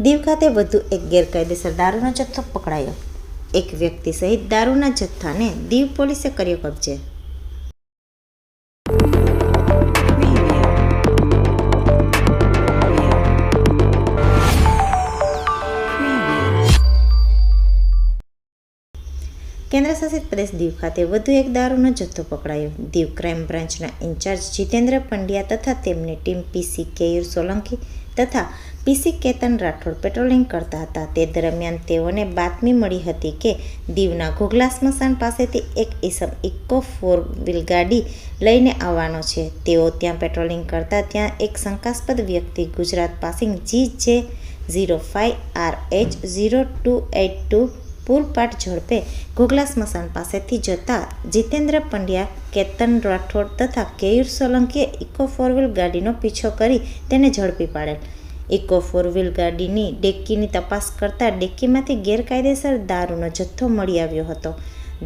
દીવ ખાતે વધુ એક ગેરકાયદેસર દારૂનો જથ્થો પકડાયો. એક વ્યક્તિ સહિત દારૂના જથ્થાને દીવ પોલીસે કર્યો કબજે. કેન્દ્રશાસિત પ્રદેશ દીવ ખાતે વધુ એક દારૂનો જથ્થો પકડાયો. દીવ ક્રાઇમ બ્રાન્ચના ઇન્ચાર્જ જીતેન્દ્ર પંડ્યા તથા તેમની ટીમ પીસી કેયુર સોલંકી તથા પીસી કેતન રાઠોડ પેટ્રોલિંગ કરતા હતા. તે દરમિયાન તેઓને બાતમી મળી હતી કે દીવના ઘોઘલા સ્મશાન પાસેથી એક ઈસમ ઇકો ફોર વ્હીલ ગાડી લઈને આવવાનો છે. તેઓ ત્યાં પેટ્રોલિંગ કરતા ત્યાં એક શંકાસ્પદ વ્યક્તિ Gujarat passing G J zero five R H zero two eight two પૂરપાટ ઝડપે ઘોઘલા સ્મશાન પાસેથી જતા જીતેન્દ્ર પંડ્યા, કેતન રાઠોડ તથા કેયુર સોલંકીએ ઇકો ફોર ગાડીનો પીછો કરી તેને ઝડપી પાડેલ. ઇકો ફોર ગાડીની ડેક્કીની તપાસ કરતા ડેક્કીમાંથી ગેરકાયદેસર દારૂનો જથ્થો મળી આવ્યો હતો.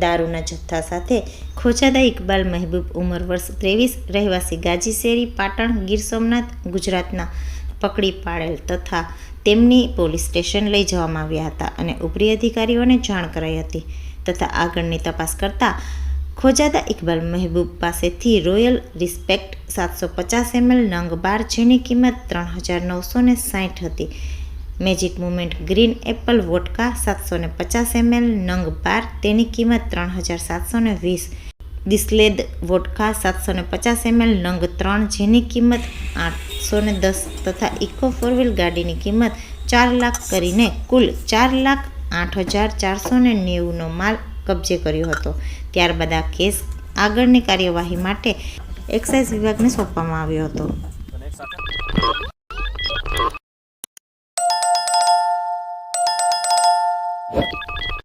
દારૂના જથ્થા સાથે ખોજાદા ઇકબાલ મહેબૂબ ઉંમર વર્ષ ત્રેવીસ, રહેવાસી ગાજી શેરી, પાટણ, ગીર સોમનાથ, ગુજરાતના પકડી પાડેલ તથા તેમની પોલીસ સ્ટેશન લઈ જવામાં આવ્યા હતા અને ઉપરી અધિકારીઓને જાણ કરાઈ હતી તથા આગળની તપાસ કરતાં ખોજાદા ઇકબાલ મહેબૂબ પાસેથી રોયલ રિસ્પેક્ટ સાતસો પચાસ એમએલ નંગ બાર જેની કિંમત ત્રણ હજાર નવસો ને સાઠ હતી. Magic moment green apple vodka સાતસો ને પચાસ એમએલ નંગ બાર તેની કિંમત ત્રણ હજાર સાતસો ને વીસ. દિસ્લેદ વોટકા સાતસો ને પચાસ એમએલ નંગ ત્રણ જેની કિંમત આઠસો ને દસ તથા ઇકો ફોર વ્હીલ ગાડીની કિંમત ચાર લાખ કરીને કુલ ચાર લાખ આઠ હજાર ચારસો ને નેવુંનો માલ કબજે કર્યો હતો. ત્યારબાદ આ કેસ આગળની કાર્યવાહી માટે એક્સાઇઝ વિભાગને સોંપવામાં આવ્યો હતો.